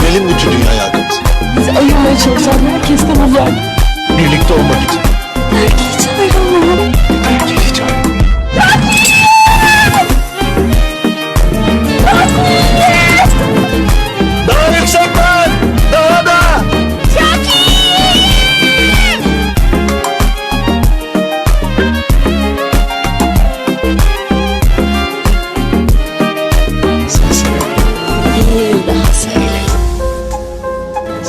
bütün dünyayı arkamıza. Bizi ayırmaya çalışan herkesten uzak. Birlikte olmak için.